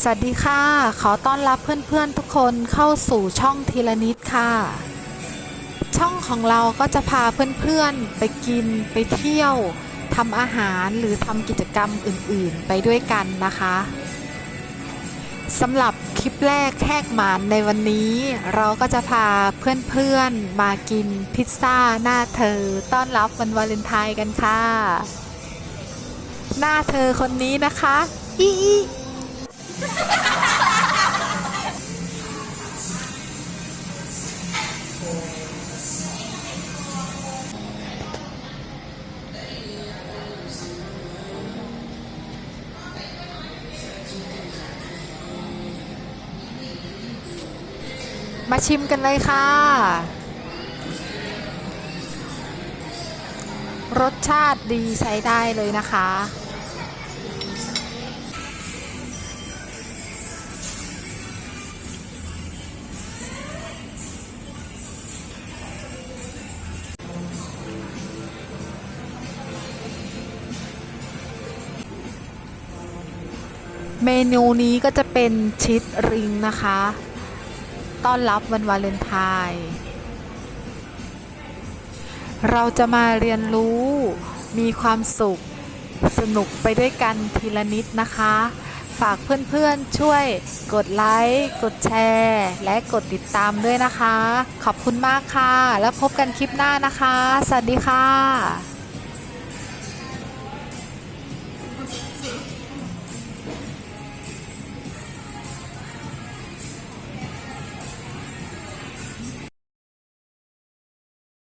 สวัสดีค่ะ ขอต้อนรับเพื่อนๆทุกคนเข้าสู่ช่องทีละนิดค่ะ ช่องของเราก็จะพาเพื่อนๆไปกินไปเที่ยวทำอาหารหรือทำกิจกรรมอื่นๆ ไปด้วยกันนะคะสำหรับคลิปแรกแขกหมานในวันนี้ เราก็จะพาเพื่อนๆมากินพิซซ่าหน้าเธอ ต้อนรับวันวาเลนไทน์กันค่ะ หน้าเธอคนนี้นะคะอีอี มาชิมกันเลยค่ะ รสชาติดีใช้ได้เลยนะคะ เมนูนี้ก็จะเป็นชีสริงนะคะ ต้อนรับวันวาเลนไทน์เราจะมาเรียนรู้มีความสุขสนุกไปด้วยกันทีละนิดนะคะ ฝากเพื่อนๆช่วยกดไลค์ กดแชร์ และกดติดตามด้วยนะคะ ขอบคุณมากค่ะ แล้วพบกันคลิปหน้านะคะ สวัสดีค่ะ